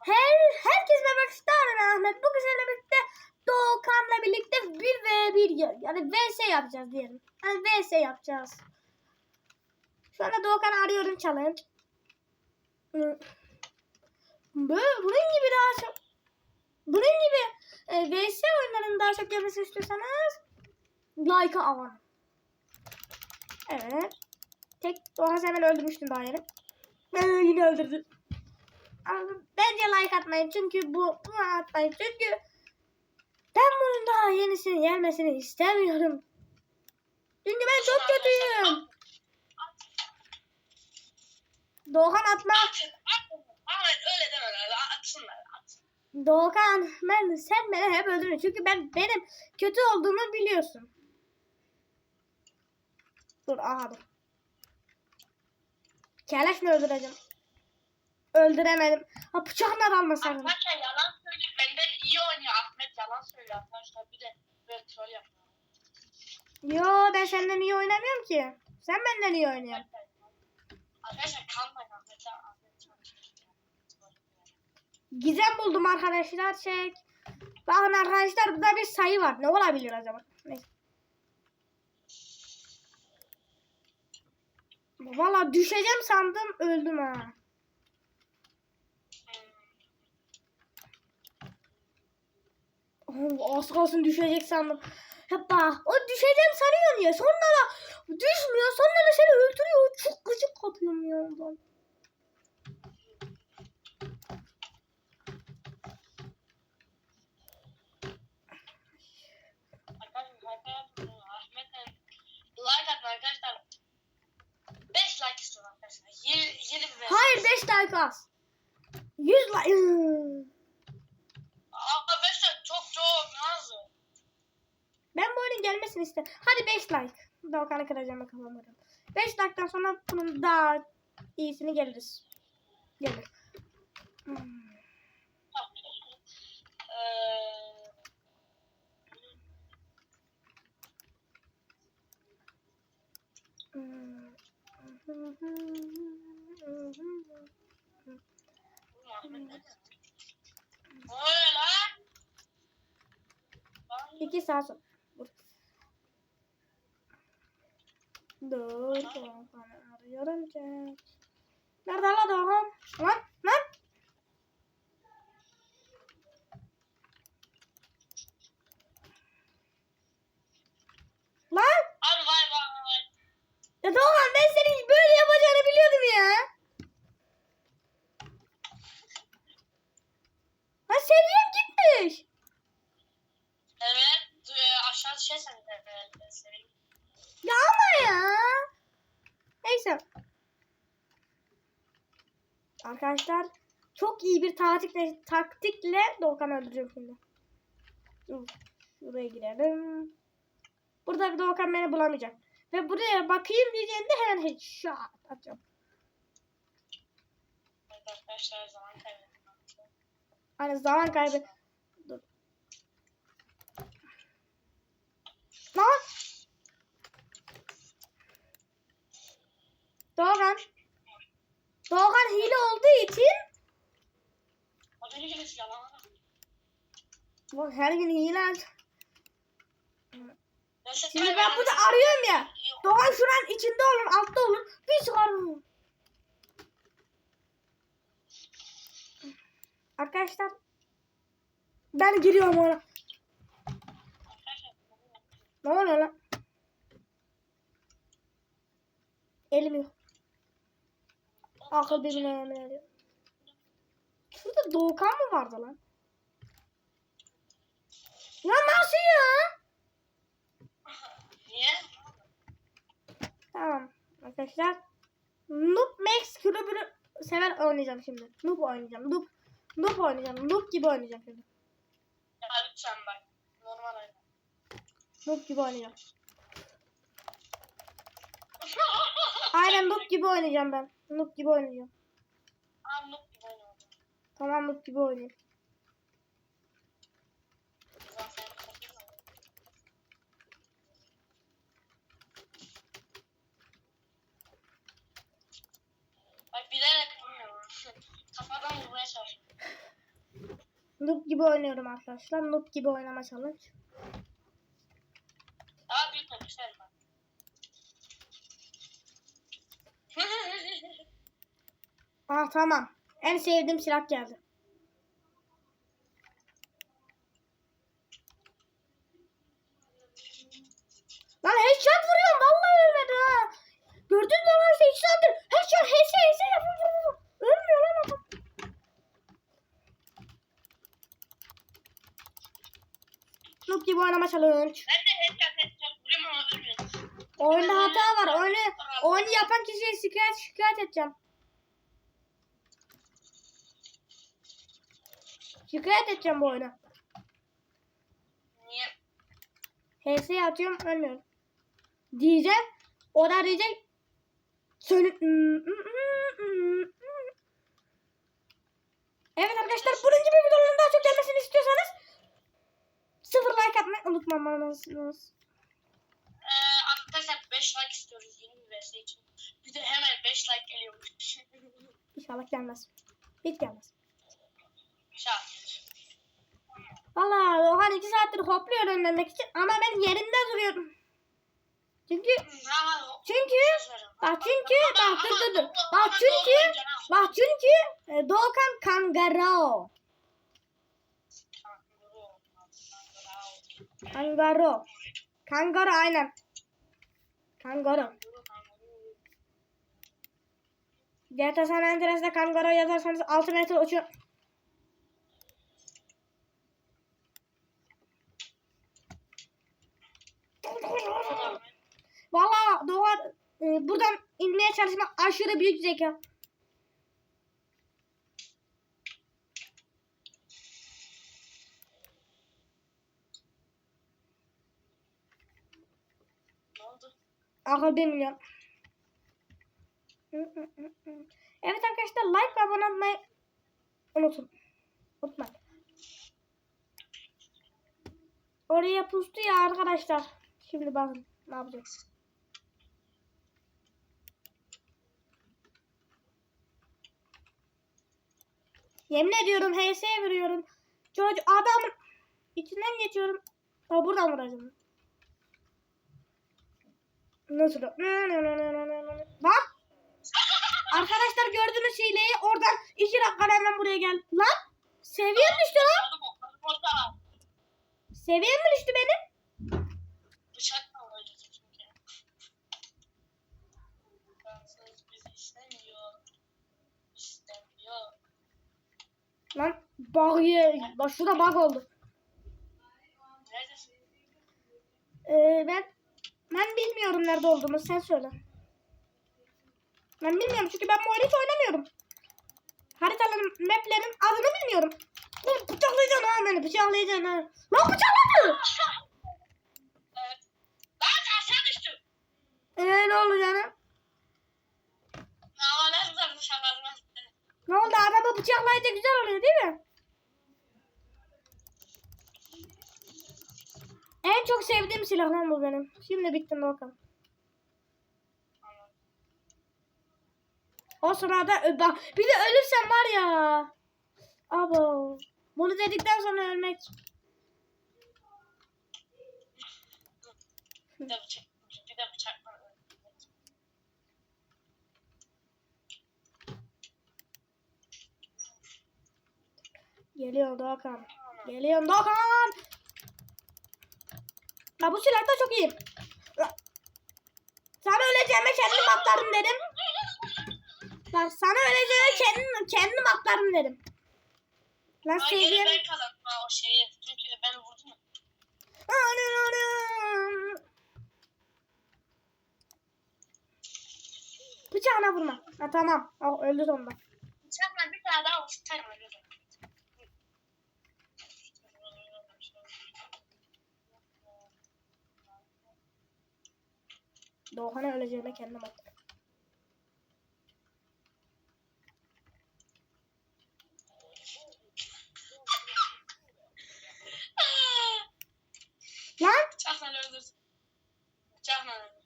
Her herkes bebek ister ben Ahmet. Bu güzel birlikte Doğukan'la birlikte 1 v 1 yani vs yapacağız diyelim. Hani vs yapacağız. Şu anda Doğukan'ı arıyorum challenge. Hı. Böyle bunun gibi daha çok bunun gibi e, vs oyunlarının daha çok gelmesini istiyorsanız like'a avon. Evet. Tek Doğan sen beni öldürmüştün daha yeni. Beni yine öldürdü. Bence like atmayın çünkü bu bunu atmayın çünkü ben bunun daha yenisini gelmesini istemiyorum. Çünkü ben çok kötüyüm. Doğan atma. Doğan ben sen beni hep öldürüyorsun. Çünkü ben benim kötü olduğumu biliyorsun. Dur aha dur. Keleşle öldüreceğim. Öldüremedim. Ha bıçakla dalma sakın. Arkadaşlar yalan söylüyor. Benden iyi oynuyor. Ahmet yalan söylüyor arkadaşlar. Bir de böyle troll yapıyor. Yo ben senden iyi oynamıyorum ki. Sen benden iyi oynuyorsun. Arkadaşlar. Ahmet'e. Gizem buldum arkadaşlar. Çek. Bakın arkadaşlar burada bir sayı var. Ne olabilir acaba? Neyse. Valla düşeceğim sandım öldüm ha. Oh, az kalsın düşecek sandım. Hoppa. O düşeceğim sanıyor ya. Sonra da düşmüyor. Sonra da seni öldürüyor. Çok gıcık kapıyorum ya ondan. Arkadaşlar Ahmet'e like atın arkadaşlar. 5 like istiyorum arkadaşlar. 20 20 ve Hayır 5 like az. 100 like. Arkadaşlar çok çok nazlı. Ben bu oyunun gelmesini istedim. Hadi 5 like. Doğukan'ı kıracağım kafamı. 5 like'tan sonra bunun daha iyisini geliriz. Gelir. Hmm. İki saat sonra. Dur. Arıyorum. Jack. Nerede? Lan lan. Lan. Abi vay vay vay. Ya Doğan ben senin böyle yapacağını biliyordum ya. Ha seviyem gitmiş. Evet. e, Aşağı şey sen de e, seveyim. Ya ama ya. Neyse. Arkadaşlar çok iyi bir taktikle, taktikle Doğukan öldüreceğim şimdi. Dur. Şuraya girelim. Burada Doğukan beni bulamayacak. Ve buraya bakayım diyeceğinde hemen headshot atacağım. Arkadaşlar zaman kaybettim. Hani zaman kaybı. Dur. Lan. Doğan. Doğan hile olduğu için. Bak her gün hile Şimdi ben burada arıyorum ya. Doğan şuranın içinde olur, altta olur. Bir çıkarım. Arkadaşlar ben giriyorum ona. Ne oluyor lan? Elim yok. Akıl birbirine yemin ediyor. Şurada Doğukan mı vardı lan? Ya nasıl ya? Niye? Tamam arkadaşlar. Noob Max kulübünü sever oynayacağım şimdi. Noob oynayacağım. Noob, noob oynayacağım. Noob gibi oynayacağım şimdi. Ya lütfen bak. Normal oyna. Noob gibi oynayacağım. Aynen noob gibi oynayacağım ben. Noob gibi oynayacağım. Aa noob gibi oyna. Tamam noob gibi oynayayım. Bak bilerek. Kafadan vurmaya çalışıyorum. Noob gibi oynuyorum arkadaşlar. Noob gibi oynama challenge. Daha bitmemiş her bak. Ah tamam. En sevdiğim silah geldi. Lan headshot vuruyorum. Vallahi ölmedi ha. Gördün mü lan 8 saattir headshot HS HS yapıyorum. Ölmüyor lan adam. Noob gibi oynama challenge. Ben de headshot headshot vuruyorum ama ölmüyorum. Oyunda hata var. Oyunu, oyunu yapan kişiye şikayet, şikayet edeceğim. Şikayet edeceğim bu oyuna. Niye? HS'ye atıyorum ölmüyorum. Diyeceğim. O da diyecek. Söyle. Evet arkadaşlar bunun gibi videoların daha çok gelmesini istiyorsanız sıfır like atmayı unutmamalısınız. Ee, arkadaşlar 5 like istiyoruz yeni bir vs için. Bir de hemen 5 like geliyormuş. İnşallah gelmez. Hiç gelmez. Valla Ohan iki saattir hopluyor önlemek için ama ben yerimde duruyorum. Çünkü çünkü bak çünkü bak dur dur dur. Bak çünkü bak çünkü e, Doğukan Kangaro. Kangaro. Kangaro aynen. Kangaro. GTA San Andreas'da Kangaro yazarsanız 6 metre uçuyor. Valla Doğan e, buradan inmeye çalışmak aşırı büyük zeka. Akıl bilmiyorum. Evet arkadaşlar like ve abone olmayı unutun. Unutmayın. Oraya pustu ya arkadaşlar. Şimdi bakın ne yapacağız. Yemin ediyorum HS'ye vuruyorum. Çocuk adamın içinden geçiyorum. Ha buradan vuracağım. Nasıl? Bak. Arkadaşlar gördüğünüz hileyi oradan iki dakika hemen buraya gel. Lan seviyem düştü lan. Seviyem mi düştü benim? Bıçakla vuracağız çünkü. Fransız bizi istemiyor. İstemiyor. Lan ye. Bak şurada bug oldu. Neredesin? Ee, ben ben bilmiyorum nerede olduğumu sen söyle. Ben bilmiyorum çünkü ben bu oyunu hiç oynamıyorum. Haritaların, maplerin adını bilmiyorum. Oğlum bıçaklayacaksın ha beni bıçaklayacaksın ha. Lan bıçakladı. Evet. Lan aşağı düştüm. Eee ne oldu canım? Ne oldu adamı bıçaklayınca güzel oluyor değil mi? En çok sevdiğim silah lan bu benim. Şimdi bitti bakalım. O sırada bak bir de ölürsem var ya. Abo. Bunu dedikten sonra ölmek. Bir de bıçak. Bir de bıçakla Geliyor Doğukan. Geliyor Doğukan. Ya bu silah da çok iyi. Sana öleceğime kendim atlarım dedim. Bak sana öleceğime kendim, kendim atlarım dedim. Lan Ay seviyem. ben kazandım ha o şeyi. Çünkü ben vurdum. Anam. Bıçağına vurma. Ha tamam. Oh, öldü sonunda. Bıçakla bir tane daha uçtarım öyle. Doğan'a öleceğime kendim attım. Lan Bıçakla öldürdüm. Bıçakla öldürdüm.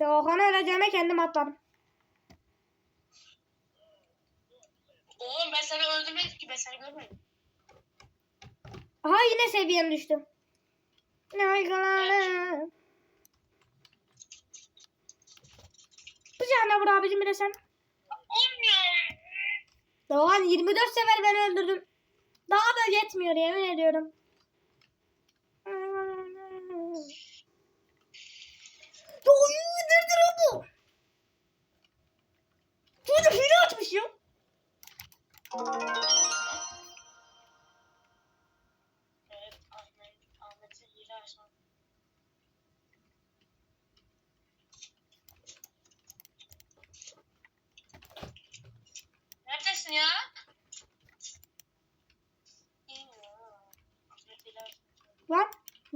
Doğan'a öleceğime kendim atladım. seni öldürmedim ki ben seni görmedim. Aha yine seviyem düştü. Kalanı. Bıçağına vur abicim bir de sen. Doğan 24 sefer beni öldürdün. Daha da yetmiyor yemin ediyorum.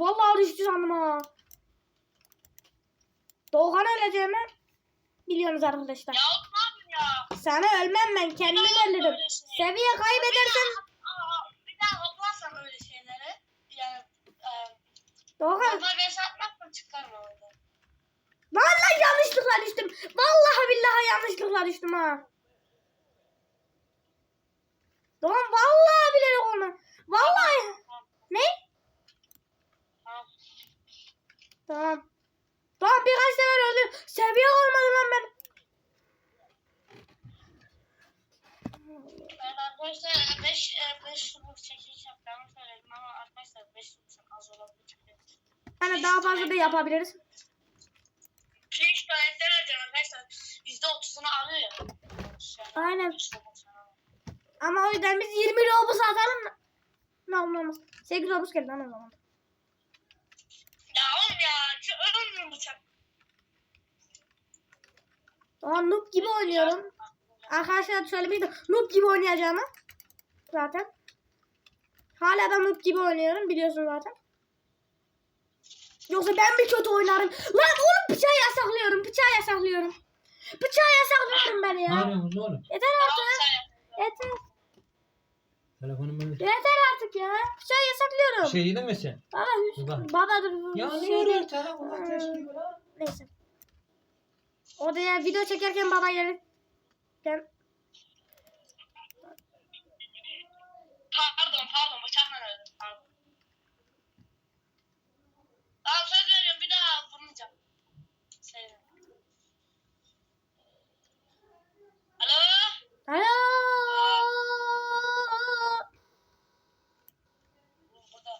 Vallahi düştü sandım ha. Doğan öleceğimi biliyorsunuz arkadaşlar. Ya yapayım ya? Sana ölmem ben kendimi ölürüm. Seviye kaybedersem Aa, bir daha hoplarsan öyle şeyleri. Yani e, Doğan. normal beş atmak mı çıkar mı orada? Vallahi yanlışlıkla düştüm. Vallahi billahi yanlışlıkla düştüm ha. Doğan vallahi bilerek olma. Vallahi. Ne? Tamam. Tamam. Tamam birkaç sefer öldüm. Seviye olmadı lan ben. Ben arkadaşlar 5 5 yıllık çekiliş yapacağımı söyledim ama arkadaşlar 5 yıllık çok az olabilir. Yani daha fazla da yapabiliriz. Pirinç tuvaletler alacağım arkadaşlar. %30'unu alıyor ya. Aynen. Ama o yüzden biz 20 robux atalım. Ne olmaz. 8 robux geldi lan o zaman. Ya oğlum ya. Şu ölmüyor bıçak. Doğan noob gibi oynuyorum. Arkadaşlar şöyle bir de noob gibi oynayacağımı. Zaten. Hala da noob gibi oynuyorum biliyorsun zaten. Yoksa ben bir kötü oynarım. Lan oğlum bıçağı yasaklıyorum. Bıçağı yasaklıyorum. Bıçağı yasaklıyorum ben Ne ya. yapıyorsunuz oğlum? Yeter artık. Yeter. Telefonum böyle. Yeter artık ya. Bıçağı yasaklıyorum. Şey yedin mi sen? Baba, Bak. baba dur. Yanıyor Şeyde- telefon ateş gibi lan. Neyse. Odaya video çekerken baba gelir. Ben Pardon pardon bıçakla öldüm. Pardon. Tamam söz veriyorum bir daha vurmayacağım. Şey. Alo. Alo. Burada.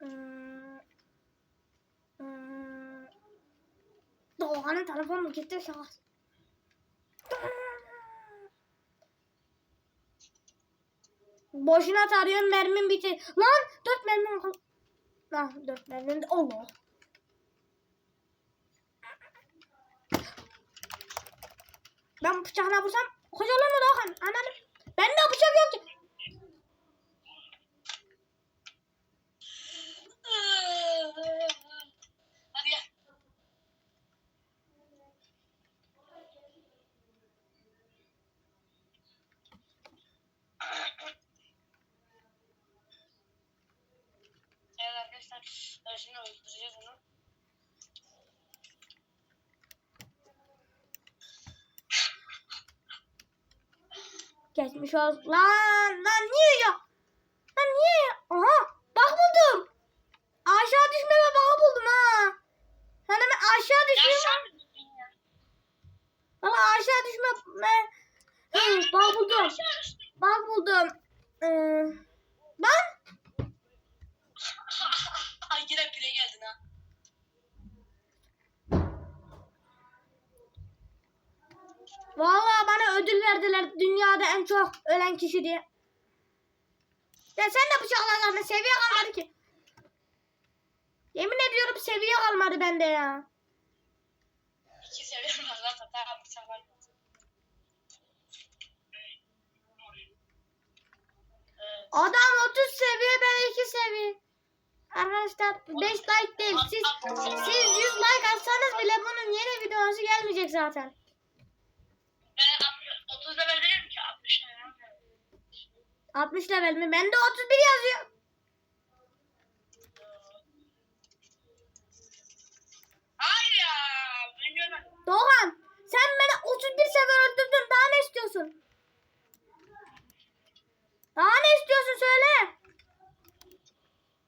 Hmm. Hmm. Doğan'ın telefonu gitti şahs. Boşuna tarıyorum mermim bitti. Lan dört mermim kal. Ah dört mermim de Allah. Ben bıçağına vursam koca olur mu Doğan? Ananı. Bende bıçak yok ki. Hadi gel. Evet arkadaşlar, ben şimdi öldüreceğiz onu. Geçmiş olsun. Lan lan niye ya? Lan niye? Aha bak buldum. Aşağı düşme ve bak buldum ha. Sen hemen aşağı düşme. Valla aşağı düşme. Ben... Bak buldum. Bak buldum. Ee, ben Ay yine pile geldin ha. Valla bana ödül verdiler dünyada en çok ölen kişi diye. Ya sen de bıçaklarla seviye kalmadı ki. Yemin ediyorum seviye kalmadı bende ya. İki seviye var zaten. Var. Evet. Adam 30 seviye ben 2 seviye. Arkadaşlar 5 like değil. Siz, siz 100 like atsanız bile bunun yeni videosu gelmeyecek zaten. Ben 60 level mi? Ben de 31 yazıyor. Hayır ya. Ben görmedim. Doğan sen beni 31 sefer öldürdün. Daha ne istiyorsun? Daha ne istiyorsun söyle.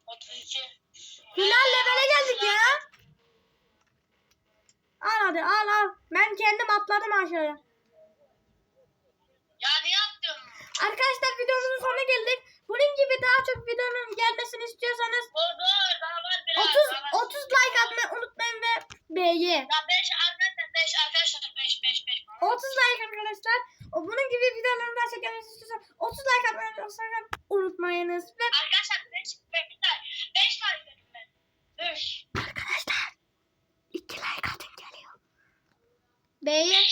32. Final levele geldik ya. Al hadi al al. Ben kendim atladım aşağıya. Ya niye attın? Arkadaşlar geldik. Bunun gibi daha çok videonun gelmesini istiyorsanız Dur dur daha var biraz. 30 daha var. 30 like atmayı unutmayın ve B'ye. Ya 5 arkadaşlar 5 arkadaşlar 5 5 5. 30 like arkadaşlar. O bunun gibi videoların daha çok gelmesini istiyorsanız 30 like atmayı unutmayınız. Ve Arkadaşlar 5 5 5 tane dedim ben. 5. arkadaşlar 2 like atın geliyor. B'ye